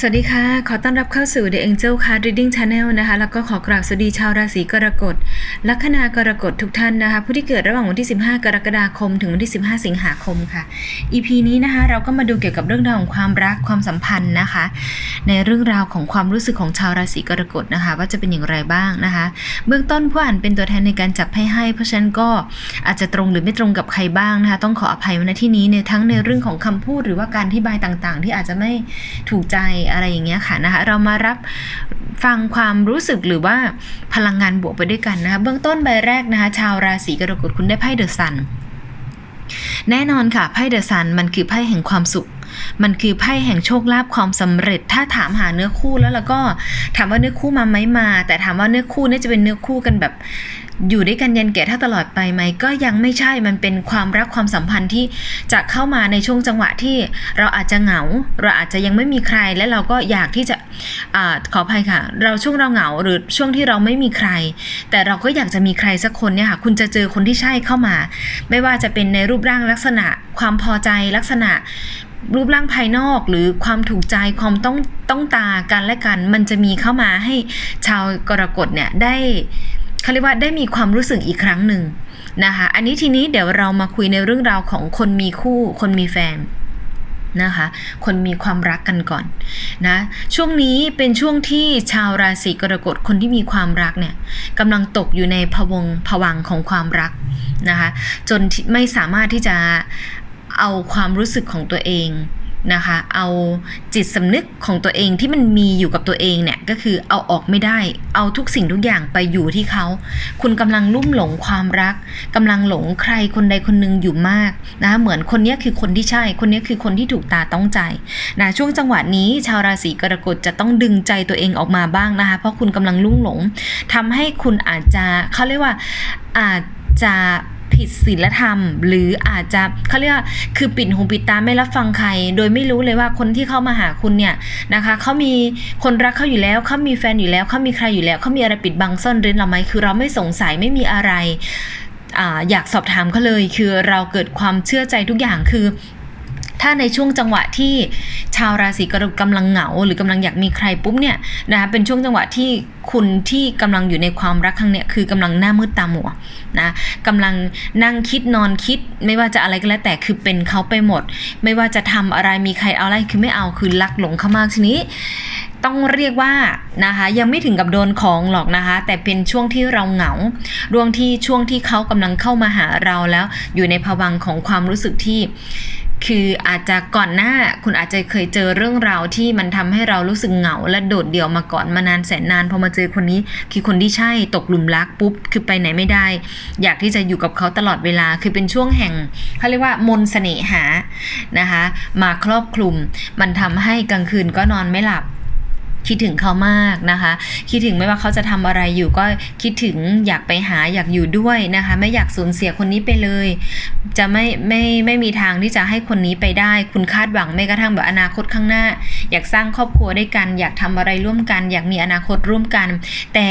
สวัสดีค่ะ ขอต้อนรับเข้าสู่ The Angel Card Reading Channel นะคะ แล้วก็ขอกราบสวัสดีชาวราศีกรกฎ ลัคนากรกฎทุกท่านนะคะ ผู้ที่เกิดระหว่างวันที่ 15 กรกฎาคม ถึงวันที่ 15 สิงหาคมค่ะ EP นี้นะคะ เราก็มาดูเกี่ยวกับเรื่องราวของความรักความสัมพันธ์นะคะ ในเรื่องราวของความรู้สึกของชาวราศีกรกฎนะคะ ว่าจะเป็นอย่างไรบ้างนะคะ เบื้องต้นผู้อ่านเป็นตัวแทนในการจับให้ให้ เพราะฉะนั้นก็อาจจะตรงหรือไม่ตรงกับใครบ้างนะคะ ต้องขออภัยไว้ณที่นี้ในทั้งในเรื่องของคำพูดหรือว่าการอธิบายต่างๆ ที่อาจจะไม่ถูกใจอะไรอย่างเงี้ยค่ะนะคะเรามารับฟังความรู้สึกหรือว่าพลังงานบวกไปด้วยกันนะคะเบื้องต้นใบแรกนะคะชาวราศีกรกฎคุณได้ไพ่เดอะซันแน่นอนค่ะไพ่เดอะซันมันคือไพ่แห่งความสุข มันคือไพ่แห่งโชคลาภความสำเร็จ ถ้าถามหาเนื้อคู่แล้วแล้วก็ถามว่าเนื้อคู่มาไหมมา แต่ถามว่าเนื้อคู่เนี่ยจะเป็นเนื้อคู่กันแบบ อยู่ด้วยกันยันแก่ถ้าตลอดไปไหมก็ยังไม่ใช่มันเป็นความรักความสัมพันธ์ที่จะเข้ามาในช่วงจังหวะที่เราอาจจะเหงา เราอาจจะยังไม่มีใครและเราก็อยากที่จะอขออภัยค่ะ เราช่วงเราเหงาหรือช่วงที่เราไม่มีใคร แต่เราก็อยากจะมีใครสักคนเนี่ยค่ะคุณจะเจอคนที่ใช่เข้ามา ไม่ว่าจะเป็นในรูปร่างลักษณะ ความพอใจลักษณะรูปร่างภายนอกหรือความถูกใจความต้องต้องตากันและกัน มันจะมีเข้ามาให้ชาวกรกฎเนี่ยได้ เขาเรียกว่าได้มีความรู้สึกอีกครั้งหนึ่งนะคะ อันนี้ทีนี้เดี๋ยวเรามาคุยในเรื่องราวของคนมีคู่ คนมีแฟนนะคะ คนมีความรักกันก่อนนะ ช่วงนี้เป็นช่วงที่ชาวราศีกรกฎคนที่มีความรักเนี่ยกำลังตกอยู่ในพวงผวังของความรักนะคะ จนไม่สามารถที่จะเอาความรู้สึกของตัวเอง นะคะ เอาจิตสำนึกของตัวเองที่มันมีอยู่กับตัวเองเนี่ยก็คือเอาออกไม่ได้ เอาทุกสิ่งทุกอย่างไปอยู่ที่เขา คุณกำลังลุ่มหลงความรักกำลังหลงใครคนใดคนหนึ่งอยู่มากนะคะเหมือนคนนี้คือคนที่ใช่ คนนี้คือคนที่ถูกตาต้องใจนะช่วงจังหวะนี้ชาวราศีกรกฎจะต้องดึงใจตัวเองออกมาบ้างนะคะ เพราะคุณกำลังลุ่มหลงทำให้คุณอาจจะเขาเรียกว่าอาจจะ ผิดศีลธรรม หรืออาจจะเขาเรียกคือปิดหูปิดตาไม่รับฟังใคร โดยไม่รู้เลยว่าคนที่เข้ามาหาคุณเนี่ยนะคะเขามีคนรักเขาอยู่แล้วเขามีแฟนอยู่แล้วเขามีใครอยู่แล้วเขามีอะไรปิดบังซ่อนเร้นเราไหมคือเราไม่สงสัยไม่มีอะไรอาอยากสอบถามเขาเลย คือเราเกิดความเชื่อใจทุกอย่างคือ ถ้าในช่วงจังหวะที่ชาวราศีกรกฎกำลังเหงา หรือกำลังอยากมีใครปุ๊บเนี่ยนะคะเป็นช่วงจังหวะที่คุณที่กำลังอยู่ในความรักครั้งเนี้ยคือกำลังหน้ามืดตาหมัวนะกำลังนั่งคิดนอนคิด ไม่ว่าจะอะไรก็แล้วแต่คือเป็นเขาไปหมด ไม่ว่าจะทำอะไรมีใครเอาอะไรคือไม่เอาคือรักหลงเขามากทีนี้ ต้องเรียกว่านะคะยังไม่ถึงกับโดนของหรอกนะคะ แต่เป็นช่วงที่เราเหงารวงที่ช่วงที่เขากำลังเข้ามาหาเราแล้ว อยู่ในภวังของความรู้สึกที่ คืออาจจะก่อนหน้าคุณอาจจะเคยเจอเรื่องราวที่มันทำให้เรารู้สึกเหงา และโดดเดี่ยวมาก่อนมานานแสนนานพอมาเจอคนนี้ คือคนที่ใช่ตกหลุมรักปุ๊บคือไปไหนไม่ได้ อยากที่จะอยู่กับเขาตลอดเวลาคือเป็นช่วงแห่งเขาเรียกว่ามนสเสน่หานะคะ มาครอบคลุม มันทำให้กลางคืนก็นอนไม่หลับ คิดถึงเขามากนะคะ คิดถึงไม่ว่าเขาจะทำอะไรอยู่ก็คิดถึงอยากไปหาอยากอยู่ด้วยนะคะ ไม่อยากสูญเสียคนนี้ไปเลย จะไม่ไม่ไม่มีทางที่จะให้คนนี้ไปได้ คุณคาดหวังไม่กระทั่งแบบอนาคตข้างหน้า อยากสร้างครอบครัวด้วยกัน อยากทำอะไรร่วมกัน อยากมีอนาคตร่วมกัน แต่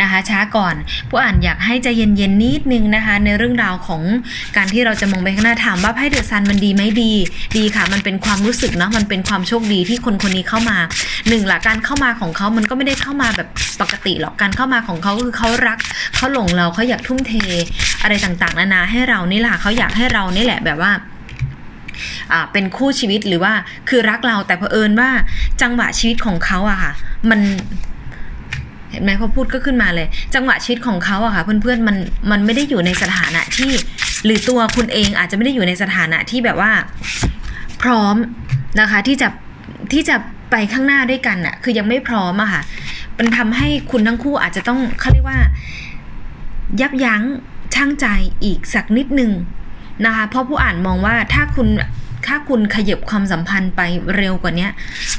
นะคะช้าก่อนผู้อ่านอยากให้ใจเย็นๆนิดนึงนะคะ ในเรื่องราวของการที่เราจะมองไปข้างหน้าถามว่าไพ่เดอะซันมันดีไหมดี ดีค่ะ มันเป็นความรู้สึกเนาะมันเป็นความโชคดีที่คนคนนี้เข้ามาหนึ่งละการเข้าามาของเขามันก็ไม่ได้เข้ามาแบบปกติหรอกการเข้ามาของเขาคือเขารักเขาหลงเราเขาอยากทุ่มเทอะไรต่างๆนานาให้เรานี่แหละเขาอยากให้เรานี่แหละแบบว่าอ่าเป็นคู่ชีวิตหรือว่าคือรักเราแต่เผอิญว่าจังหวะชีวิตของเขาอะค่ะ มันเห็นไหมพอพูดก็ขึ้นมาเลย จังหวะชีวิตของเขาอะค่ะเพื่อนๆมันมันไม่ได้อยู่ในสถานะที่ หรือตัวคุณเองอาจจะไม่ได้อยู่ในสถานะที่แบบว่า พร้อมนะคะที่จะที่จะ ไปข้างหน้าด้วยกันอะคือยังไม่พร้อมอะค่ะ มันทำให้คุณทั้งคู่อาจจะต้องเขาเรียกว่า ยับยั้งชั่งใจอีกสักนิดนึงนะคะ เพราะผู้อ่านมองว่าถ้าคุณ ถ้าคุณขยับความสัมพันธ์ไปเร็วกว่านี้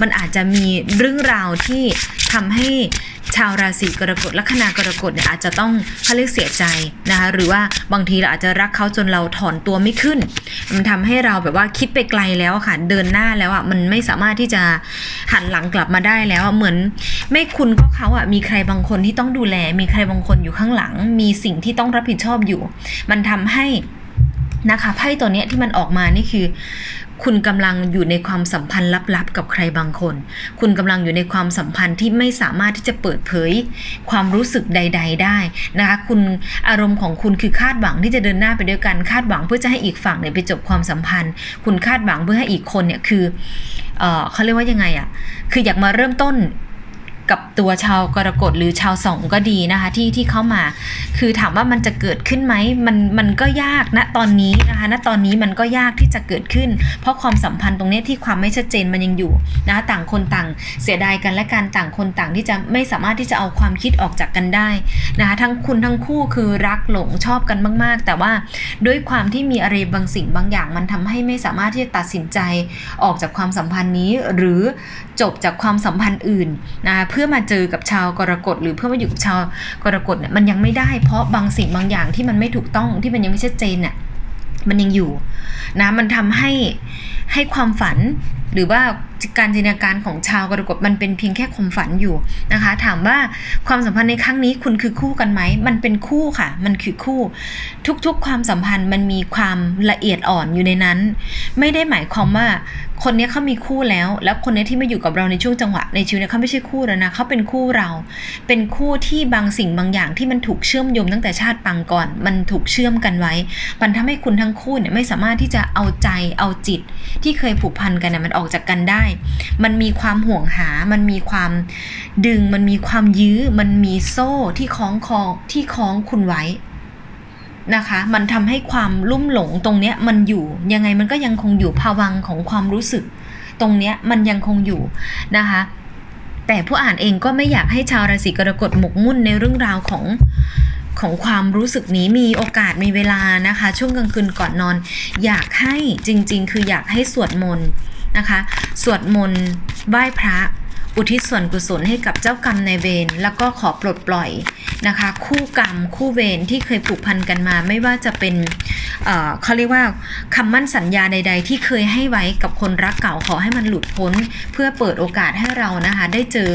มันอาจจะมีเรื่องราวที่ทำให้ชาวราศีกรกฎลัคนากรกฎเนี่ยอาจจะต้องเขาเรียกเสียใจนะคะหรือว่าบางทีเราอาจจะรักเขาจนเราถอนตัวไม่ขึ้น มันทำให้เราแบบว่าคิดไปไกลแล้วค่ะ เดินหน้าแล้วอะมันไม่สามารถที่จะหันหลังกลับมาได้แล้วเหมือน ไม่คุณก็เขาอะมีใครบางคนที่ต้องดูแล มีใครบางคนอยู่ข้างหลัง มีสิ่งที่ต้องรับผิดชอบอยู่ มันทำให้ นะคะไพ่ตัวเนี้ยที่มันออกมานี่คือ คุณกำลังอยู่ในความสัมพันธ์ลับๆ กับใครบางคน คุณกำลังอยู่ในความสัมพันธ์ที่ไม่สามารถที่จะเปิดเผย ความรู้สึกใด ๆ ได้นะคะคุณอารมณ์ของคุณคือคาดหวังที่จะเดินหน้าไปด้วยกันคาดหวังเพื่อจะให้อีกฝั่งเนี่ยไปจบความสัมพันธ์ คุณคาดหวังเพื่อให้อีกคนเนี่ยคือเออเขาเรียกว่ายังไงอะคืออยากมาเริ่มต้น กับตัวชาวกรกฎหรือชาวสองก็ดีนะคะที่ที่เข้ามา คือถามว่ามันจะเกิดขึ้นไหมมันมันก็ยากณตอนนี้นะคะณตอนนี้มันก็ยากที่จะเกิดขึ้น เพราะความสัมพันธ์ตรงนี้ที่ความไม่ชัดเจนมันยังอยู่นะคะต่างคนต่างเสียดายกันและการต่างคนต่างที่จะไม่สามารถที่จะเอาความคิดออกจากกันได้นะคะทั้งคุณทั้งคู่คือรักหลงชอบกันมาก ๆ แต่ว่าด้วยความที่มีอะไรบางสิ่งบางอย่าง มันทำให้ไม่สามารถที่จะตัดสินใจออกจากความสัมพันธ์นี้ หรือจบจากความสัมพันธ์อื่นนะคะเพื่อมาเจอกับชาวกรกฎหรือเพื่อมาอยู่กับชาวกรกฎเนี่ยมันยังไม่ได้เพราะบางสิ่งบางอย่างที่มันไม่ถูกต้องที่มันยังไม่ชัดเจนเนี่ยมันยังอยู่นะมันทำให้ให้ความฝัน หรือว่าการจินตนาการของชาวกรกฎมันเป็นเพียงแค่ความฝันอยู่นะคะ ถามว่าความสัมพันธ์ในครั้งนี้คุณคือคู่กันไหม มันเป็นคู่ค่ะ มันคือคู่ ทุกๆ ความสัมพันธ์มันมีความละเอียดอ่อนอยู่ในนั้น ไม่ได้หมายความว่าคนนี้เขามีคู่แล้ว แล้วคนนี้ที่มาอยู่กับเราในช่วงจังหวะในชีวิตเขาไม่ใช่คู่แล้วนะเขาเป็นคู่เรา เป็นคู่ที่บางสิ่งบางอย่างที่มันถูกเชื่อมโยงตั้งแต่ชาติปังก่อน มันถูกเชื่อมกันไว้ มันทำให้คุณทั้งคู่เนี่ยไม่สามารถที่จะเอาใจเอาจิตที่เคยผูกพันกันนะมันออกจากกันได้ มันมีความห่วงหา มันมีความดึง มันมีความยื้อ มันมีโซ่ที่คล้องคอที่คล้องคุณไว้นะคะ มันทำให้ความลุ่มหลงตรงเนี้ยมันอยู่ ยังไงมันก็ยังคงอยู่ภาวังของความรู้สึก ตรงเนี้ยมันยังคงอยู่นะคะแต่ผู้อ่านเองก็ไม่อยากให้ชาวราศีกรกฎหมกมุ่นในเรื่องราวของของความรู้สึกนี้มีโอกาสมีเวลานะคะ ช่วงกลางคืนก่อนนอน อยากให้จริง ๆ คืออยากให้สวดมนต์ นะคะ สวดมนต์ไหว้พระ อุทิศส่วนกุศลให้กับเจ้ากรรมนายเวรแล้วก็ขอปลดปล่อยนะคะ คู่กรรมคู่เวรที่เคยผูกพันกันมา ไม่ว่าจะเป็นเเขาเรียกว่าคำมั่นสัญญาใด ๆ ที่เคยให้ไว้กับคนรักเก่าขอให้มันหลุดพ้น เพื่อเปิดโอกาสให้เรานะคะ ได้เจอ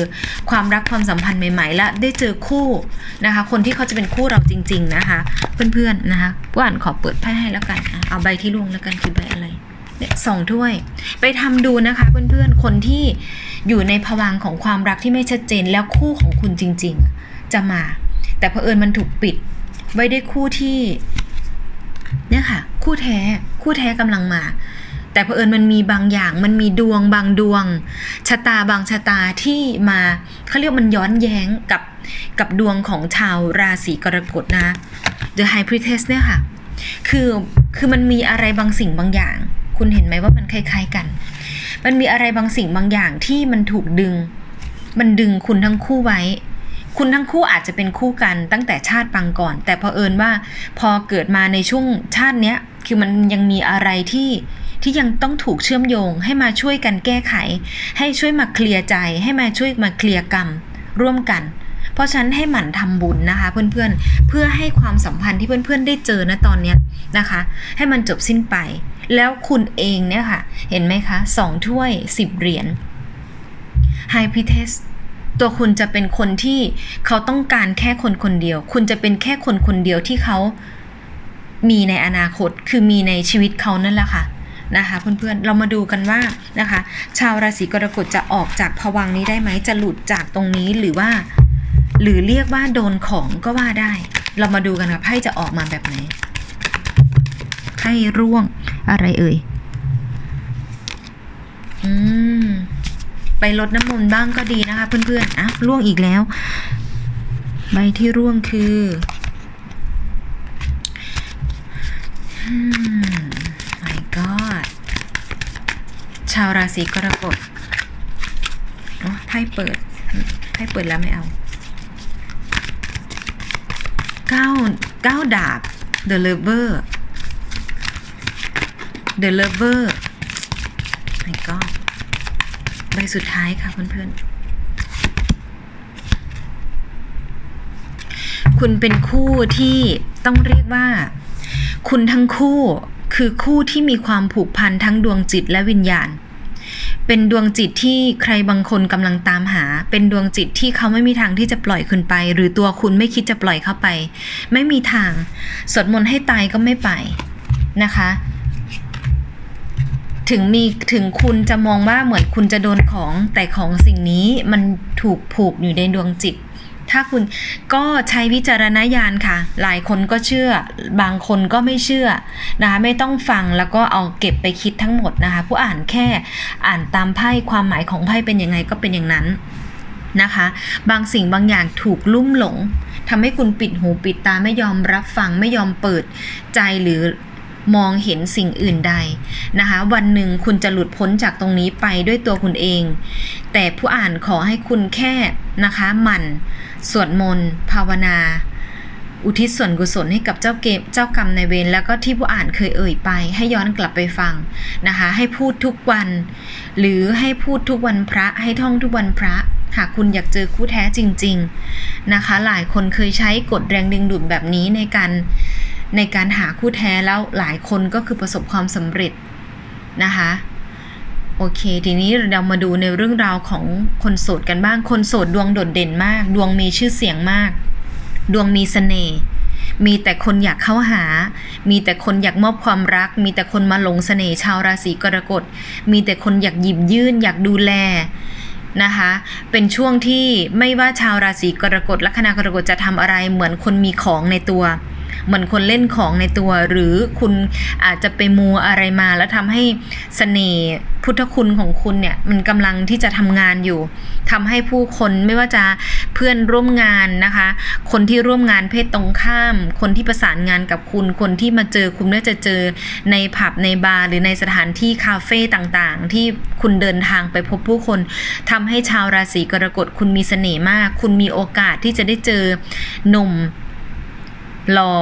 ความรักความสัมพันธ์ใหม่ ๆ และได้เจอคู่นะคะ คนที่เขาจะเป็นคู่เราจริง ๆ นะคะ เพื่อนๆนะคะผู้อ่านขอเปิดไพ่ให้แล้วกัน เอาใบที่ลงแล้วกันคือใบอะไร เนี่ยสองถ้วย ไปทำดูนะคะเพื่อนๆ คนที่อยู่ในภวังของความรักที่ไม่ชัดเจนแล้วคู่ของคุณจริง ๆ จะมา แต่เผอิญมันถูกปิด ไว้ด้วยคู่ที่เนี่ยค่ะ คู่แท้คู่แท้กำลังมา แต่เผอิญมันมีบางอย่างมันมีดวงบางดวง ชะตาบางชะตาที่มาเขาเรียกมันย้อนแย้งกับกับดวงของชาวราศีกรกฎนะ The High Priestess เนี่ยค่ะ คือคือมันมีอะไรบางสิ่งบางอย่าง คุณเห็นไหมว่ามันคล้ายๆกัน มันมีอะไรบางสิ่งบางอย่างที่มันถูกดึง มันดึงคุณทั้งคู่ไว้ คุณทั้งคู่อาจจะเป็นคู่กันตั้งแต่ชาติปังก่อน แต่พอเอิญว่าพอเกิดมาในช่วงชาติเนี้ย คือมันยังมีอะไรที่ที่ยังต้องถูกเชื่อมโยง ให้มาช่วยกันแก้ไข ให้ช่วยมาเคลียร์ใจ ให้มาช่วยมาเคลียร์กรรมร่วมกันเพราะฉะนั้นให้หมั่นทำบุญนะคะเพื่อนๆ เพื่อให้ความสัมพันธ์ที่เพื่อนๆ ได้เจอนะตอนเนี้ยนะคะ ให้มันจบสิ้นไป แล้วคุณเองเนี่ยค่ะ เห็นไหมคะสองถ้วยสิบเหรียญ High p r i e t e s s ตัวคุณจะเป็นคนที่เขาต้องการแค่คนคนเดียว คุณจะเป็นแค่คนคนเดียวที่เขามีในอนาคตคือมีในชีวิตเขานั่นแหละค่ะนะคะเพื่อนๆ เรามาดูกันว่านะคะ ชาวราศีกรกฎจะออกจากภวังนี้ได้ไหมจะหลุดจากตรงนี้หรือว่า หรือเรียกว่าโดนของก็ว่าได้ เรามาดูกันค่ะไพ่จะออกมาแบบไหนไพ่ร่วง อะไรเอ่ย อืม ไปลดน้ำมนต์บ้างก็ดีนะคะ เพื่อนๆอะร่วงอีกแล้ว ใบที่ร่วงคืออืม my god ชาวราศีกรกฎโอ้ไพ่เปิดไพ่เปิดแล้วไม่เอาเก้าเก้าดาบ the lover the lover my god ใบสุดท้ายค่ะเพื่อนๆ คุณเป็นคู่ที่ต้องเรียกว่า คุณทั้งคู่คือคู่ที่มีความผูกพันทั้งดวงจิตและวิญญาณ เป็นดวงจิตที่ใครบางคนกำลังตามหา เป็นดวงจิตที่เขาไม่มีทางที่จะปล่อยคุณไป หรือตัวคุณไม่คิดจะปล่อยเข้าไป ไม่มีทาง สวดมนต์ให้ตายก็ไม่ไปนะคะ ถึงมีถึงคุณจะมองว่าเหมือนคุณจะโดนของแต่ของสิ่งนี้มันถูกผูกอยู่ในดวงจิต ถ้าคุณก็ใช้วิจารณญาณค่ะ หลายคนก็เชื่อ บางคนก็ไม่เชื่อนะคะไม่ต้องฟังแล้วก็เอาเก็บไปคิดทั้งหมดนะคะ ผู้อ่านแค่อ่านตามไพ่ความหมายของไพ่เป็นยังไงก็เป็นอย่างนั้นนะคะ บางสิ่งบางอย่างถูกลุ่มหลงทำให้คุณปิดหูปิดตาไม่ยอมรับฟังไม่ยอมเปิดใจหรือ มองเห็นสิ่งอื่นใดนะคะ วันหนึ่งคุณจะหลุดพ้นจากตรงนี้ไปด้วยตัวคุณเอง แต่ผู้อ่านขอให้คุณแค่นะคะหมั่นสวดมนต์ภาวนา อุทิศส่วนกุศลให้กับเจ้าเกมเจ้ากรรมในเวรแล้วก็ที่ผู้อ่านเคยเอ่ยไป ให้ย้อนกลับไปฟังนะคะ ให้พูดทุกวัน หรือให้พูดทุกวันพระให้ท่องทุกวันพระหากคุณอยากเจอคู่แท้จริง ๆ นะคะ หลายคนเคยใช้กฎแรงดึงดูดแบบนี้ในการ ในการหาคู่แท้แล้วหลายคนก็คือประสบความสำเร็จนะคะโอเค ทีนี้เรามาดูในเรื่องราวของคนโสดกันบ้าง คนโสดดวงโดดเด่นมาก ดวงมีชื่อเสียงมาก ดวงมีเสน่ห์ มีแต่คนอยากเข้าหา มีแต่คนอยากมอบความรัก มีแต่คนมาหลงเสน่ห์ชาวราศีกรกฎ มีแต่คนอยากหยิบยื่น อยากดูแลนะคะ เป็นช่วงที่ไม่ว่าชาวราศีกรกฎลัคนากรกฎจะทำอะไรเหมือนคนมีของในตัว เหมือนคนเล่นของในตัว หรือคุณอาจจะไปมูอะไรมาแล้วทำให้เสน่ห์พุทธคุณของคุณเนี่ยมันกำลังที่จะทำงานอยู่ทำให้ผู้คนไม่ว่าจะเพื่อนร่วมงานนะคะ คนที่ร่วมงานเพศตรงข้าม คนที่ประสานงานกับคุณ คนที่มาเจอคุณน่าจะเจอในผับในบาร์หรือในสถานที่คาเฟ่ต่างๆ ที่คุณเดินทางไปพบผู้คนทำให้ชาวราศีกรกฎคุณมีเสน่ห์มาก คุณมีโอกาสที่จะได้เจอหนุ่ม หล่อ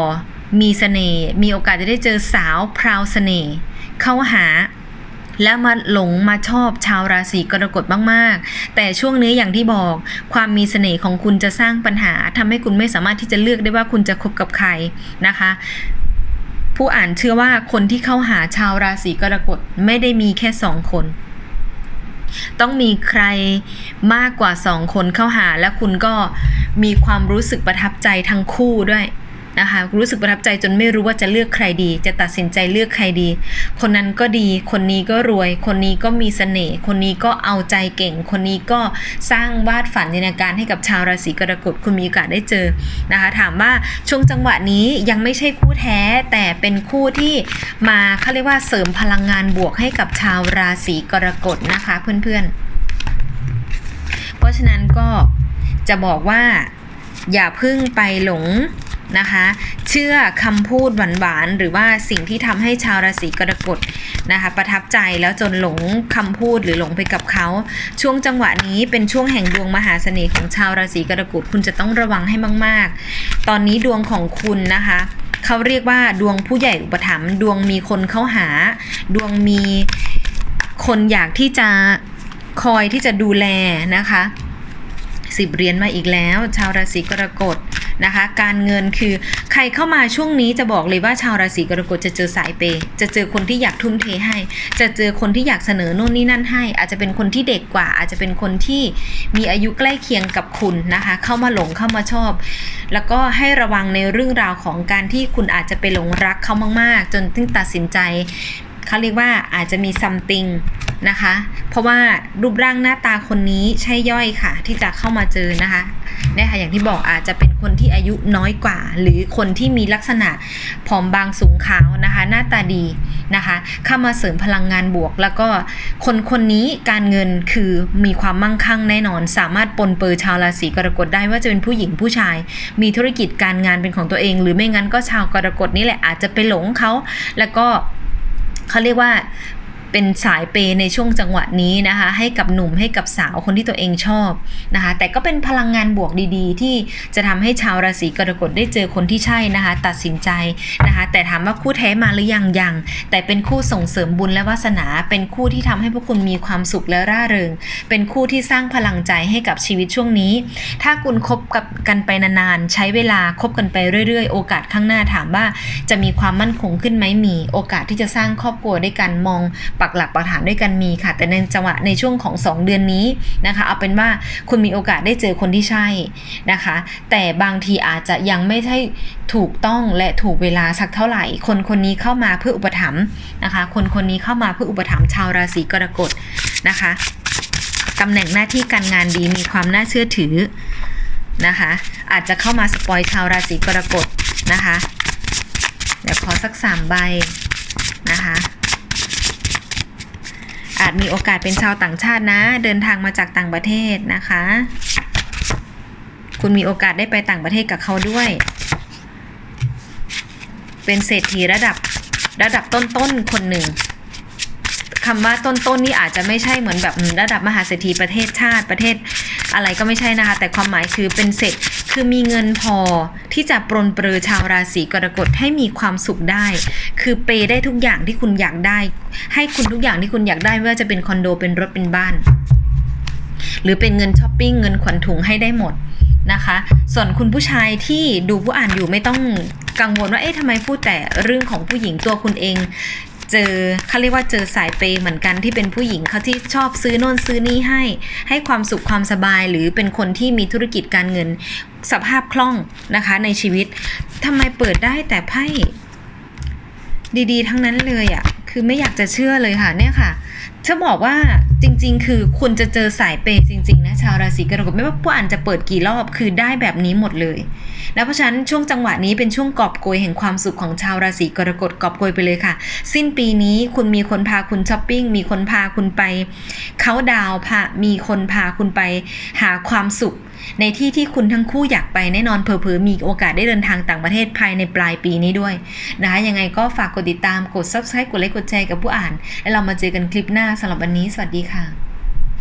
มีเสน่ห์มีโอกาสจะได้เจอสาวพราวเสน่ห์เข้าหาแล้วมาหลงมาชอบชาวราศีกรกฎมากๆ แต่ช่วงนี้อย่างที่บอก ความมีเสน่ห์ของคุณจะสร้างปัญหาทำให้คุณไม่สามารถที่จะเลือกได้ว่าคุณจะคบกับใครนะคะ ผู้อ่านเชื่อว่าคนที่เข้าหาชาวราศีกรกฎไม่ได้มีแค่สองคน ต้องมีใครมากกว่าสองคนเข้าหาและคุณก็มีความรู้สึกประทับใจทั้งคู่ด้วย นะคะรู้สึกประทับใจจนไม่รู้ว่าจะเลือกใครดี จะตัดสินใจเลือกใครดี คนนั้นก็ดี คนนี้ก็รวย คนนี้ก็มีเสน่ห์คนนี้ก็เอาใจเก่ง คนนี้ก็สร้างวาดฝันจินตนาการให้กับชาวราศีกรกฎคุณมีโอกาสได้เจอนะคะถามว่าช่วงจังหวะนี้ยังไม่ใช่คู่แท้แต่เป็นคู่ที่มาเขาเรียกว่าเสริมพลังงานบวกให้กับชาวราศีกรกฎนะคะเพื่อนๆ เพราะฉะนั้นก็จะบอกว่าอย่าพึ่งไปหลง นะคะ เชื่อคำพูดหวานๆหรือว่าสิ่งที่ทำให้ชาวราศีกรกฎนะคะ ประทับใจแล้วจนหลงคำพูดหรือหลงไปกับเขา ช่วงจังหวะนี้เป็นช่วงแห่งดวงมหาเสน่ห์ของชาวราศีกรกฎคุณจะต้องระวังให้มาก ๆ ตอนนี้ดวงของคุณนะคะเขาเรียกว่าดวงผู้ใหญ่อุปถัมภ์ดวงมีคนเข้าหา ดวงมีคนอยากที่จะคอยที่จะดูแลนะคะสิบเรียญมาอีกแล้ว ชาวราศีกรกฎ นะคะ การเงินคือใครเข้ามาช่วงนี้จะบอกเลยว่าชาวราศีกรกฎจะเจอสายเปย์จะเจอคนที่อยากทุ่มเทให้ จะเจอคนที่อยากเสนอโน่นนี่นั่นให้ อาจจะเป็นคนที่เด็กกว่า อาจจะเป็นคนที่มีอายุใกล้เคียงกับคุณนะคะ เข้ามาหลงเข้ามาชอบ แล้วก็ให้ระวังในเรื่องราวของการที่คุณอาจจะไปหลงรักเขามาก ๆ จนถึงตัดสินใจเขาเรียกว่าอาจจะมี something นะคะ เพราะว่ารูปร่างหน้าตาคนนี้ใช่ย่อยค่ะ ที่จะเข้ามาเจอนะคะเนี่ยค่ะอย่างที่บอกอาจจะเป็นคนที่อายุน้อยกว่า หรือคนที่มีลักษณะผอมบางสูงขาวนะคะ หน้าตาดีนะคะ เข้ามาเสริมพลังงานบวก แล้วก็คนคนนี้การเงินคือมีความมั่งคั่งแน่นอน สามารถปนเปื้อชาวราศีกรกฎได้ว่าจะเป็นผู้หญิงผู้ชาย มีธุรกิจการงานเป็นของตัวเอง หรือไม่งั้นก็ชาวกรกฎนี่แหละอาจจะไปหลงเขาแล้วก็เขาเรียกว่า เป็นสายเปในช่วงจังหวะนี้นะคะ ให้กับหนุ่มให้กับสาวคนที่ตัวเองชอบนะคะ แต่ก็เป็นพลังงานบวกดี ๆ ที่จะทำให้ชาวราศีกรกฎได้เจอคนที่ใช่นะคะ ตัดสินใจนะคะ แต่ถามว่าคู่แท้มาหรือยังยังแต่เป็นคู่ส่งเสริมบุญและวาสนา เป็นคู่ที่ทำให้พวกคุณมีความสุขและร่าเริง เป็นคู่ที่สร้างพลังใจให้กับชีวิตช่วงนี้ ถ้าคุณคบกับกันไปนานๆใช้เวลาคบกันไปเรื่อยๆ โอกาสข้างหน้าถามว่าจะมีความมั่นคงขึ้นไหมมี โอกาสที่จะสร้างครอบครัวด้วยกันมองปัปักหลักปักฐานด้วยกันมีค่ะ แต่ในจังหวะในช่วงของ 2 เดือนนี้นะคะ เอาเป็นว่าคุณมีโอกาสได้เจอคนที่ใช่นะคะ แต่บางทีอาจจะยังไม่ใช่ถูกต้องและถูกเวลาสักเท่าไหร่ คนคนนี้เข้ามาเพื่ออุปถัมภ์นะคะ คนคนนี้เข้ามาเพื่ออุปถัมภ์ชาวราศีกรกฎนะคะตำแหน่งหน้าที่การงานดีมีความน่าเชื่อถือนะคะ อาจจะเข้ามาสปอยชาวราศีกรกฎนะคะ เดี๋ยวขอสักสามใบนะคะาจมีโอกาสเป็นชาวต่างชาตินะ เดินทางมาจากต่างประเทศนะคะ คุณมีโอกาสได้ไปต่างประเทศกับเขาด้วย เป็นเศรษฐีระดับระดับต้นๆคนหนึ่งคำว่าต้นๆนี่อาจจะไม่ใช่เหมือนแบบระดับมหาเศรษฐีประเทศชาติประเทศอะไรก็ไม่ใช่นะคะ แต่ความหมายคือเป็นเศรษฐ คือมีเงินพอที่จะปรนเปรือชาวราศีกรกฎให้มีความสุขได้ คือเปย์ได้ทุกอย่างที่คุณอยากได้ ให้คุณทุกอย่างที่คุณอยากได้ไม่ว่าจะเป็นคอนโดเป็นรถเป็นบ้าน หรือเป็นเงินช้อปปิ้งเงินขวัญถุงให้ได้หมดนะคะ ส่วนคุณผู้ชายที่ดูผู้อ่านอยู่ไม่ต้องกังวลว่าเอ๊ะทำไมพูดแต่เรื่องของผู้หญิงตัวคุณเอง เจอเขาเรียกว่าเจอสายเปย์เหมือนกันที่เป็นผู้หญิงเขาที่ชอบซื้อโน่นซื้อนี่ให้ ให้ความสุขความสบายหรือเป็นคนที่มีธุรกิจการเงินสภาพคล่องนะคะในชีวิตทำไมเปิดได้แต่ไพ่ดีๆ ทั้งนั้นเลยอะ่ะคือไม่อยากจะเชื่อเลยค่ะเนี่ยค่ะ จะบอกว่าจริง ๆ คือคุณจะเจอสายเปย์จริง ๆ นะ ชาวราศีกรกฎไม่ว่าผู้อ่านจะเปิดกี่รอบคือได้แบบนี้หมดเลยนะเพราะฉะนั้นช่วงจังหวะนี้เป็นช่วงกอบโกยแห่งความสุขของชาวราศีกรกฎกอบโกยไปเลยค่ะ สิ้นปีนี้คุณมีคนพาคุณช้อปปิ้งมีคนพาคุณไปเขาดาวพามีคนพาคุณไปหาความสุข ในที่ที่คุณทั้งคู่อยากไปแน่นอนเผลอๆมีโอกาสได้เดินทางต่างประเทศภายในปลายปีนี้ด้วยนะคะยังไงก็ฝากกดติดตามกด subscribe กดไลค์กดแชร์กับผู้อ่าน แล้วเรามาเจอกันคลิปหน้าสำหรับวันนี้ สวัสดีค่ะ